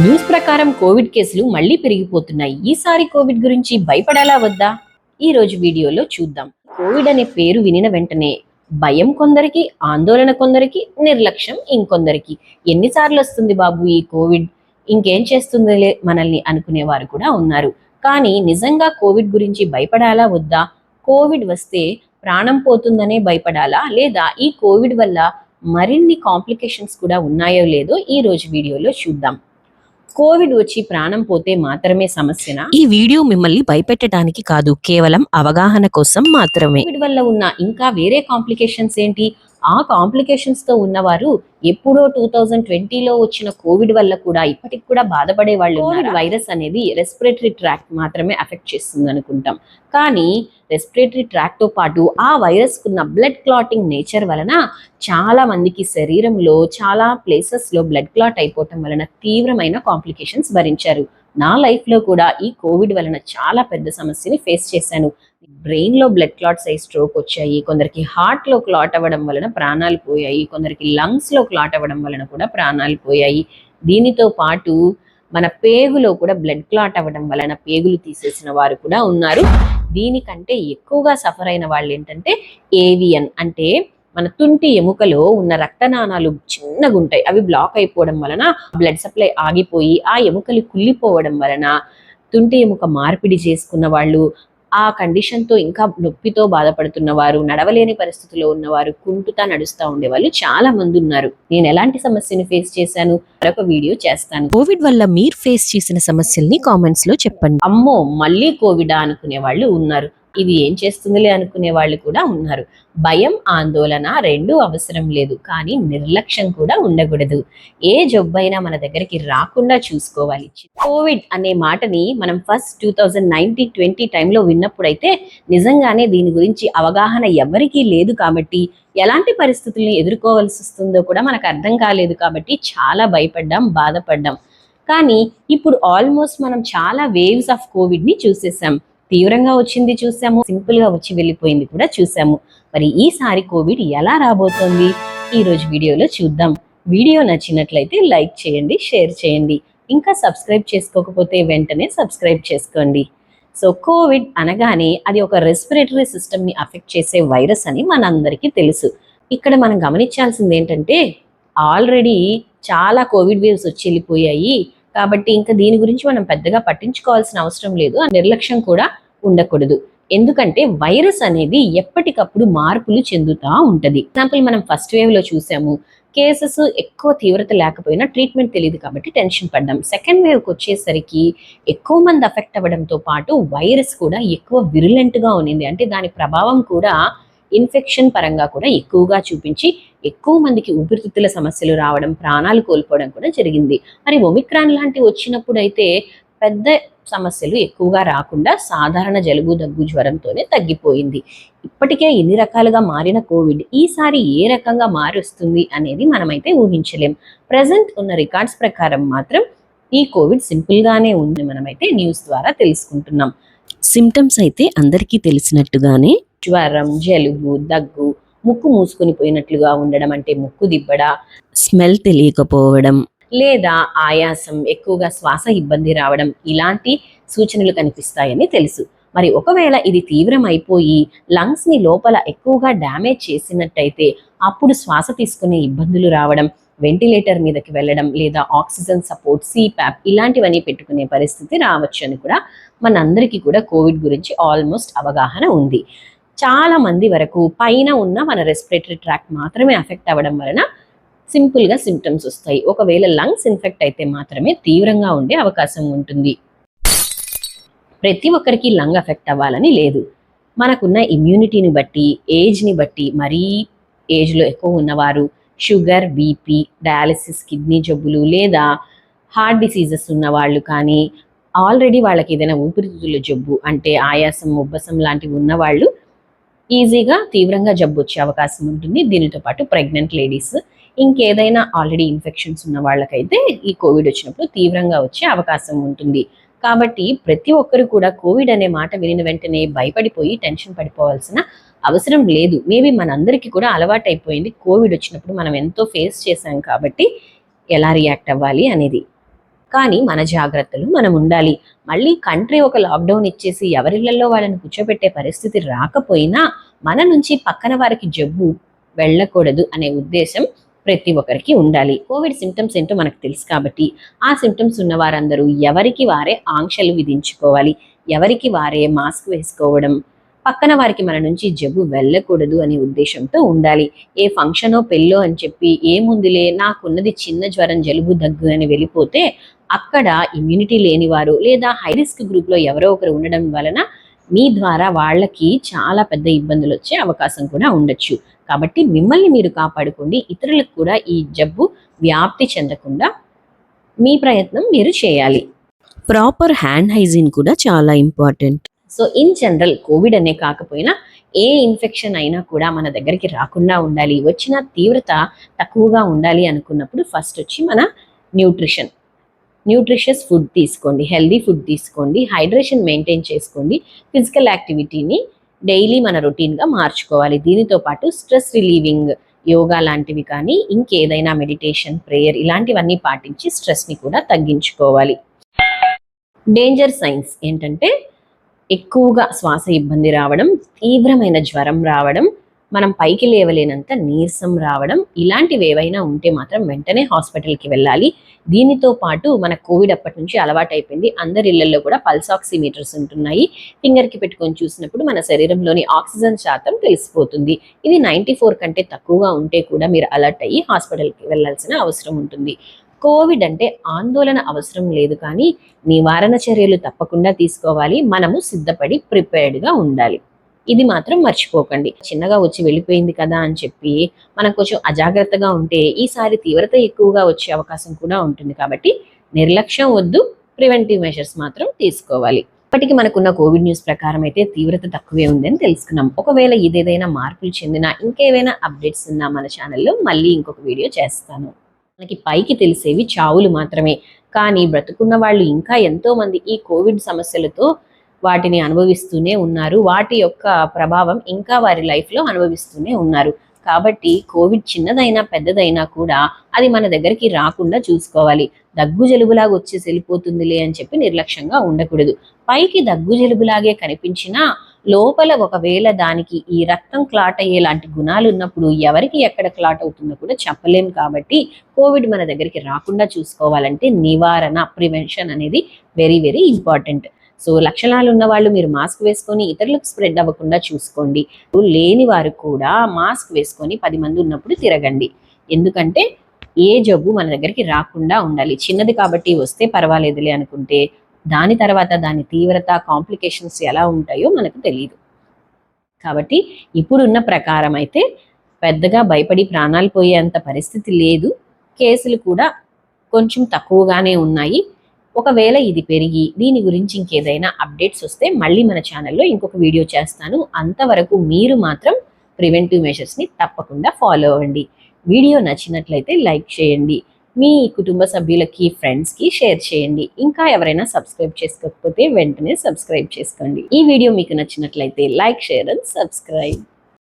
News ప్రకారం Covid కేసులు మళ్ళీ పెరిగిపోతున్నాయి. ఈసారి కోవిడ్ గురించి భయపడాలా వద్దా? ఈ రోజు వీడియోలో చూద్దాం. కోవిడ్ అనే పేరు వినిన వెంటనే భయం కొందరికి ఆందోళన కొందరికి నిర్లక్ష్యం ఇంకొందరికి. ఎన్నిసార్లు వస్తుంది బాబు ఈ కోవిడ్? ఇంకేం చేస్తుందిలే మనల్ని అనుకునేవారు కూడా ఉన్నారు. కానీ నిజంగా కోవిడ్ గురించి భయపడాలా వద్దా? కోవిడ్ వస్తే ప్రాణం పోతుందనే భయపడాలా? లేదా ఈ కోవిడ్ వల్ల మరిన్ని కాంప్లికేషన్స్ కూడా ఉన్నాయో లేదో ఈ రోజు వీడియోలో చూద్దాం. కోవిడ్ వచ్చి ప్రాణం పోతే మాత్రమే సమస్యనా? ఈ వీడియో మిమ్మల్ని భయపెట్టడానికి కాదు కేవలం అవగాహన కోసం మాత్రమే. కోవిడ్ వల్ల ఉన్న ఇంకా వేరే కాంప్లికేషన్స్ ఏంటి? ఆ కాంప్లికేషన్స్తో ఉన్నవారు ఎప్పుడో టూ థౌజండ్ ట్వంటీలో వచ్చిన కోవిడ్ వల్ల కూడా ఇప్పటికి కూడా బాధపడే వాళ్ళు కోవిడ్ వైరస్ అనేది రెస్పిరేటరీ ట్రాక్ట్ మాత్రమే అఫెక్ట్ చేస్తుంది అనుకుంటాం. కానీ రెస్పిరేటరీ తో పాటు ఆ వైరస్ కున్న బ్లడ్ క్లాటింగ్ నేచర్ వలన చాలా మందికి శరీరంలో చాలా ప్లేసెస్లో బ్లడ్ క్లాట్ అయిపోవటం వలన తీవ్రమైన కాంప్లికేషన్స్ భరించారు. నా లైఫ్లో కూడా ఈ కోవిడ్ వలన చాలా పెద్ద సమస్యని ఫేస్ చేశాను. బ్రెయిన్లో బ్లడ్ క్లాట్స్ అయ్యి స్ట్రోక్ వచ్చాయి. కొందరికి హార్ట్లో క్లాట్ అవ్వడం వలన ప్రాణాలు పోయాయి. కొందరికి లంగ్స్లో క్లాట్ అవ్వడం వలన కూడా ప్రాణాలు పోయాయి. దీనితో పాటు మన పేగులో కూడా బ్లడ్ క్లాట్ అవ్వడం వలన పేగులు తీసేసిన వారు కూడా ఉన్నారు. దీనికంటే ఎక్కువగా సఫర్ అయిన వాళ్ళు ఏంటంటే ఏవియన్ అంటే మన తుంటి ఎముకలో ఉన్న రక్తనాళాలు చిన్నగా ఉంటాయి అవి బ్లాక్ అయిపోవడం వలన బ్లడ్ సప్లై ఆగిపోయి ఆ ఎముకలు కుళ్ళిపోవడం వలన తుంటి ఎముక మార్పిడి చేసుకున్న వాళ్ళు ఆ కండిషన్తో ఇంకా నొప్పితో బాధపడుతున్న వారు నడవలేని పరిస్థితిలో ఉన్నవారు కుంటుతా నడుస్తూ ఉండేవాళ్ళు చాలా మంది ఉన్నారు. నేను ఎలాంటి సమస్యను ఫేస్ చేశాను? మరొక వీడియో చేస్తాను. కోవిడ్ వల్ల మీరు ఫేస్ చేసిన సమస్యల్ని కామెంట్స్లో చెప్పండి. అమ్మో మళ్ళీ కోవిడా అనుకునే వాళ్ళు ఉన్నారు. ఇది ఏం చేస్తుందిలే అనుకునే వాళ్ళు కూడా ఉన్నారు. భయం ఆందోళన రెండూ అవసరం లేదు. కానీ నిర్లక్ష్యం కూడా ఉండకూడదు. ఏ జబ్బైనా మన దగ్గరికి రాకుండా చూసుకోవాలి. కోవిడ్ అనే మాటని మనం first two thousand nineteen twenty టైంలో విన్నప్పుడైతే నిజంగానే దీని గురించి అవగాహన ఎవరికీ లేదు కాబట్టి ఎలాంటి పరిస్థితుల్ని ఎదుర్కోవాల్సి వస్తుందో కూడా మనకు అర్థం కాలేదు కాబట్టి చాలా భయపడ్డాం బాధపడ్డాం. కానీ ఇప్పుడు ఆల్మోస్ట్ మనం చాలా వేవ్స్ ఆఫ్ కోవిడ్ని చూసేసాం. తీవ్రంగా వచ్చింది చూసాము సింపుల్గా వచ్చి వెళ్ళిపోయింది కూడా చూసాము. మరి ఈసారి కోవిడ్ ఎలా రాబోతోంది? ఈ రోజు వీడియోలో చూద్దాం. వీడియో నచ్చినట్లయితే లైక్ చేయండి షేర్ చేయండి. ఇంకా సబ్స్క్రైబ్ చేసుకోకపోతే వెంటనే సబ్స్క్రైబ్ చేసుకోండి. సో కోవిడ్ అనగానే అది ఒక రెస్పిరేటరీ సిస్టమ్ని అఫెక్ట్ చేసే వైరస్ అని మనందరికీ తెలుసు. ఇక్కడ మనం గమనించాల్సింది ఏంటంటే ఆల్రెడీ చాలా కోవిడ్ వేవ్స్ వచ్చి వెళ్ళిపోయాయి. కాబట్టి ఇంకా దీని గురించి మనం పెద్దగా పట్టించుకోవాల్సిన అవసరం లేదు. ఆ నిర్లక్ష్యం కూడా ఉండకూడదు. ఎందుకంటే వైరస్ అనేది ఎప్పటికప్పుడు మార్పులు చెందుతా ఉంటది. ఎగ్జాంపుల్ మనం ఫస్ట్ వేవ్లో చూసాము. కేసెస్ ఎక్కువ తీవ్రత లేకపోయినా ట్రీట్మెంట్ తెలియదు కాబట్టి టెన్షన్ పడ్డాం. సెకండ్ వేవ్కి వచ్చేసరికి ఎక్కువ మంది అఫెక్ట్ అవ్వడంతో పాటు వైరస్ కూడా ఎక్కువ విరులెంట్గా ఉన్నింది. అంటే దాని ప్రభావం కూడా ఇన్ఫెక్షన్ పరంగా కూడా ఎక్కువగా చూపించి ఎక్కువ మందికి ఊపిరితిత్తుల సమస్యలు రావడం ప్రాణాలు కోల్పోవడం కూడా జరిగింది. మరి ఒమిక్రాన్ లాంటి వచ్చినప్పుడు అయితే పెద్ద సమస్యలు ఎక్కువగా రాకుండా సాధారణ జలుబు దగ్గు జ్వరంతోనే తగ్గిపోయింది. ఇప్పటికే ఎన్ని రకాలుగా మారిన కోవిడ్ ఈసారి ఏ రకంగా మారుస్తుంది అనేది మనమైతే ఊహించలేం. ప్రజెంట్ ఉన్న రికార్డ్స్ ప్రకారం మాత్రం ఈ కోవిడ్ సింపుల్గానే ఉంది మనమైతే న్యూస్ ద్వారా తెలుసుకుంటున్నాం. సిమ్టమ్స్ అయితే అందరికీ తెలిసినట్టుగానే జ్వరం జలుబు దగ్గు ముక్కు మూసుకొని పోయినట్లుగా ఉండడం అంటే ముక్కు దిబ్బడ స్మెల్ తెలియకపోవడం లేదా ఆయాసం ఎక్కువగా శ్వాస ఇబ్బంది రావడం ఇలాంటి సూచనలు కనిపిస్తాయని తెలుసు. మరి ఒకవేళ ఇది తీవ్రం అయిపోయి లంగ్స్ని లోపల ఎక్కువగా డ్యామేజ్ చేసినట్టయితే అప్పుడు శ్వాస తీసుకునే ఇబ్బందులు రావడం వెంటిలేటర్ మీదకి వెళ్ళడం లేదా ఆక్సిజన్ సపోర్ట్ సిప్యాప్ ఇలాంటివన్నీ పెట్టుకునే పరిస్థితి రావచ్చు అని కూడా మనందరికీ కూడా కోవిడ్ గురించి ఆల్మోస్ట్ అవగాహన ఉంది. చాలా మంది వరకు పైన ఉన్న మన రెస్పిరేటరీ ట్రాక్ మాత్రమే అఫెక్ట్ అవ్వడం వలన సింపుల్గా సిమ్టమ్స్ వస్తాయి. ఒకవేళ లంగ్స్ ఇన్ఫెక్ట్ అయితే మాత్రమే తీవ్రంగా ఉండే అవకాశం ఉంటుంది. ప్రతి ఒక్కరికి లంగ్ అఫెక్ట్ అవ్వాలని లేదు. మనకున్న ఇమ్యూనిటీని బట్టి ఏజ్ని బట్టి మరీ ఏజ్లో ఎక్కువ ఉన్నవారు షుగర్ బీపీ డయాలసిస్ కిడ్నీ జబ్బులు లేదా హార్ట్ డిసీజెస్ ఉన్న వాళ్ళు కానీ ఆల్రెడీ వాళ్ళకి ఏదైనా ఊపిరితిత్తుల జబ్బు అంటే ఆయాసం ఉబ్బసం లాంటివి ఉన్నవాళ్ళు ఈజీగా తీవ్రంగా జబ్బు వచ్చే అవకాశం ఉంటుంది. దీనితో పాటు ప్రెగ్నెంట్ లేడీస్ ఇంకేదైనా ఆల్రెడీ ఇన్ఫెక్షన్స్ ఉన్న వాళ్ళకైతే ఈ కోవిడ్ వచ్చినప్పుడు తీవ్రంగా వచ్చే అవకాశం ఉంటుంది. కాబట్టి ప్రతి ఒక్కరు కూడా కోవిడ్ అనే మాట వినిన వెంటనే భయపడిపోయి టెన్షన్ పడిపోవాల్సిన అవసరం లేదు. మేబీ మనందరికీ కూడా అలవాటు అయిపోయింది కోవిడ్ వచ్చినప్పుడు మనం ఎంతో ఫేస్ చేశాం కాబట్టి ఎలా రియాక్ట్ అవ్వాలి అనేది. కానీ మన జాగ్రత్తలు మనం ఉండాలి. మళ్ళీ కంట్రీ ఒక లాక్డౌన్ ఇచ్చేసి ఎవరిళ్ళలో వాళ్ళని కూర్చోబెట్టే పరిస్థితి రాకపోయినా మన నుంచి పక్కన వారికి జబ్బు వెళ్ళకూడదు అనే ఉద్దేశం ప్రతి ఒక్కరికి ఉండాలి. కోవిడ్ సిమ్టమ్స్ ఏంటో మనకు తెలుసు కాబట్టి ఆ సిమ్టమ్స్ ఉన్న వారందరూ ఎవరికి వారే ఆంక్షలు విధించుకోవాలి. ఎవరికి వారే మాస్క్ వేసుకోవడం పక్కన వారికి మన నుంచి జబ్బు వెళ్ళకూడదు అనే ఉద్దేశంతో ఉండాలి. ఏ ఫంక్షనో పెళ్ళో అని చెప్పి ఏముందిలే నాకున్నది చిన్న జ్వరం జలుబు దగ్గు అని వెళ్ళిపోతే అక్కడ ఇమ్యూనిటీ లేని వారు లేదా హైరిస్క్ గ్రూప్లో ఎవరో ఒకరు ఉండడం వలన మీ ద్వారా వాళ్ళకి చాలా పెద్ద ఇబ్బందులు వచ్చే అవకాశం కూడా ఉండొచ్చు. కాబట్టి మిమ్మల్ని మీరు కాపాడుకోండి. ఇతరులకు కూడా ఈ జబ్బు వ్యాప్తి చెందకుండా మీ ప్రయత్నం మీరు చేయాలి. ప్రాపర్ హ్యాండ్ హైజీన్ కూడా చాలా important. So in general COVID అనే కాకపోయినా ఏ ఇన్ఫెక్షన్ అయినా కూడా మన దగ్గరికి రాకుండా ఉండాలి. వచ్చిన తీవ్రత తక్కువగా ఉండాలి అనుకున్నప్పుడు ఫస్ట్ వచ్చి మన న్యూట్రిషన్ న్యూట్రిషియస్ ఫుడ్ తీసుకోండి హెల్దీ ఫుడ్ తీసుకోండి హైడ్రేషన్ మెయింటైన్ చేసుకోండి ఫిజికల్ యాక్టివిటీని డైలీ మన రొటీన్గా మార్చుకోవాలి. దీనితో పాటు స్ట్రెస్ రిలీవింగ్ యోగా లాంటివి కానీ ఇంకేదైనా మెడిటేషన్ ప్రేయర్ ఇలాంటివన్నీ పాటించి స్ట్రెస్ని కూడా తగ్గించుకోవాలి. డేంజర్ సైన్స్ ఏంటంటే ఎక్కువగా శ్వాస ఇబ్బంది రావడం తీవ్రమైన జ్వరం రావడం మనం పైకి లేవలేనంత నీరసం రావడం ఇలాంటివి ఏవైనా ఉంటే మాత్రం వెంటనే హాస్పిటల్కి వెళ్ళాలి. దీనితో పాటు మన కోవిడ్ అప్పటి నుంచి అలవాటైపోయింది. అందరి ఇళ్ళలో కూడా పల్స్ ఆక్సిమీటర్స్ ఉంటున్నాయి. ఫింగర్కి పెట్టుకొని చూసినప్పుడు మన శరీరంలోని ఆక్సిజన్ శాతం తెలిసిపోతుంది. ఇది నైంటీ ఫోర్ కంటే తక్కువగా ఉంటే కూడా మీరు అలర్ట్ అయ్యి హాస్పిటల్కి వెళ్ళాల్సిన అవసరం ఉంటుంది. కోవిడ్ అంటే ఆందోళన అవసరం లేదు కానీ నివారణ చర్యలు తప్పకుండా తీసుకోవాలి. మనము సిద్ధపడి ప్రిపేర్డ్గా ఉండాలి. ఇది మాత్రం మర్చిపోకండి. చిన్నగా వచ్చి వెళ్ళిపోయింది కదా అని చెప్పి మనం కొంచెం అజాగ్రత్తగా ఉంటే ఈసారి తీవ్రత ఎక్కువగా వచ్చే అవకాశం కూడా ఉంటుంది కాబట్టి నిర్లక్ష్యం వద్దు. ప్రివెంటివ్ మెషర్స్ మాత్రం తీసుకోవాలి. ఇప్పటికి మనకున్న కోవిడ్ న్యూస్ ప్రకారం అయితే తీవ్రత తక్కువే ఉందని తెలుసుకున్నాం. ఒకవేళ ఇదేదైనా మార్పులు చెందినా ఇంకేవైనా అప్డేట్స్ ఉన్నా మన ఛానల్లో మళ్ళీ ఇంకొక వీడియో చేస్తాను. మనకి పైకి తెలిసేవి చావులు మాత్రమే. కానీ బ్రతుకున్న వాళ్ళు ఇంకా ఎంతోమంది ఈ కోవిడ్ సమస్యలతో వాటిని అనుభవిస్తూనే ఉన్నారు. వాటి యొక్క ప్రభావం ఇంకా వారి లైఫ్లో అనుభవిస్తూనే ఉన్నారు. కాబట్టి కోవిడ్ చిన్నదైనా పెద్దదైనా కూడా అది మన దగ్గరికి రాకుండా చూసుకోవాలి. దగ్గు జలుబులాగా వచ్చేసి వెళ్ళిపోతుందిలే అని చెప్పి నిర్లక్ష్యంగా ఉండకూడదు. పైకి దగ్గు జలుబులాగే కనిపించినా లోపల ఒకవేళ దానికి ఈ రక్తం క్లాట్ అయ్యే లాంటి గుణాలు ఉన్నప్పుడు ఎవరికి ఎక్కడ క్లాట్ అవుతుందో కూడా చెప్పలేం కాబట్టి కోవిడ్ మన దగ్గరికి రాకుండా చూసుకోవాలంటే నివారణ ప్రివెన్షన్ అనేది వెరీ వెరీ ఇంపార్టెంట్. సో లక్షణాలు ఉన్న వాళ్ళు మీరు మాస్క్ వేసుకొని ఇతరులకు స్ప్రెడ్ అవ్వకుండా చూసుకోండి. లేని వారు కూడా మాస్క్ వేసుకొని పది మంది ఉన్నప్పుడు తిరగండి. ఎందుకంటే ఏ జబ్బు మన దగ్గరికి రాకుండా ఉండాలి. చిన్నది కాబట్టి వస్తే పర్వాలేదులే అనుకుంటే దాని తర్వాత దాని తీవ్రత కాంప్లికేషన్స్ ఎలా ఉంటాయో మనకు తెలియదు కాబట్టి ఇప్పుడున్న ప్రకారం అయితే పెద్దగా భయపడి ప్రాణాలు పోయేంత పరిస్థితి లేదు. కేసులు కూడా కొంచెం తక్కువగానే ఉన్నాయి. ఒకవేళ ఇది పెరిగి దీని గురించి ఇంకేదైనా అప్డేట్స్ వస్తే మళ్ళీ మన ఛానల్లో ఇంకొక వీడియో చేస్తాను. అంతవరకు మీరు మాత్రం ప్రివెంటివ్ మెషర్స్ని తప్పకుండా ఫాలో అవ్వండి. వీడియో నచ్చినట్లయితే లైక్ చేయండి. మీ కుటుంబ సభ్యులకి ఫ్రెండ్స్కి షేర్ చేయండి. ఇంకా ఎవరైనా సబ్స్క్రైబ్ చేసుకోకపోతే వెంటనే సబ్స్క్రైబ్ చేసుకోండి. ఈ వీడియో మీకు నచ్చినట్లయితే లైక్ షేర్ అండ్ సబ్స్క్రైబ్